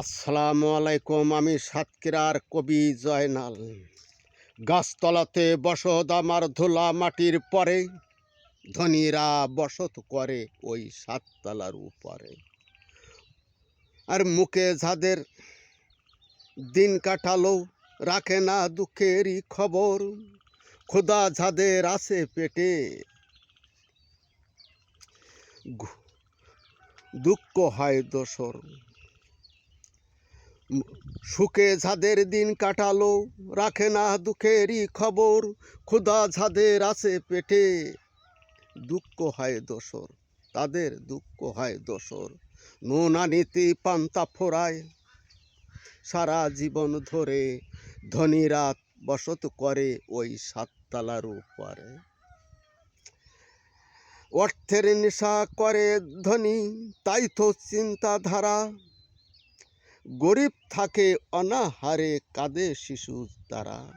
আসসালামু আলাইকুম, আমি সাতক্ষীরার কবি জয়নাল। গাছতলাতে বসত আমার ধুলা মাটির পরে, ধনীরা বসত করে ওই সাততলার উপরে। আর মুখে যাদের দিন কাটালো, রাখে না দুঃখেরই খবর। ক্ষুদা যাদের আছে পেটে দুঃখ হয় দোসর। সুখে যাদের দিন কাটালো, রাখে না দুঃখেরই খবর, ক্ষুধা যাদের আছে পেটে। দুঃখ হয় দোসর, তাদের দুঃখ হয় দোসর। নুন আনিতে পান্তা ফোরায় সারা জীবন ধরে ধনীরা বসত করে ওই সাততলার উপরে। অর্থের নেশা করে ধনী, তাই তো চিন্তাধারা গরিব থাকে, অনাহারে কাঁদে শিশু তারা।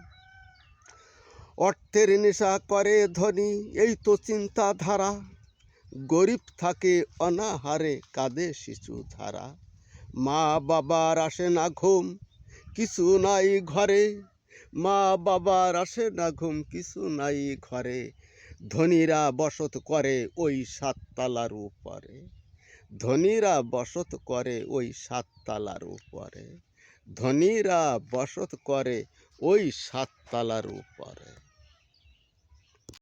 অর্থের নেশা করে ধনী, এই তো চিন্তাধারা। গরিব থাকে, অনাহারে কাঁদে শিশু ধারা মা বাবার আসে না ঘুম, কিছু নাই ঘরে। মা বাবার আসে না ঘুম, কিছু নাই ঘরে। ধনীরা বসত করে ওই সাততলার উপরে। ধনীরা বসত করে ওই সাততলার উপরে। ধনীরা বসত করে ওই সাততলার উপরে।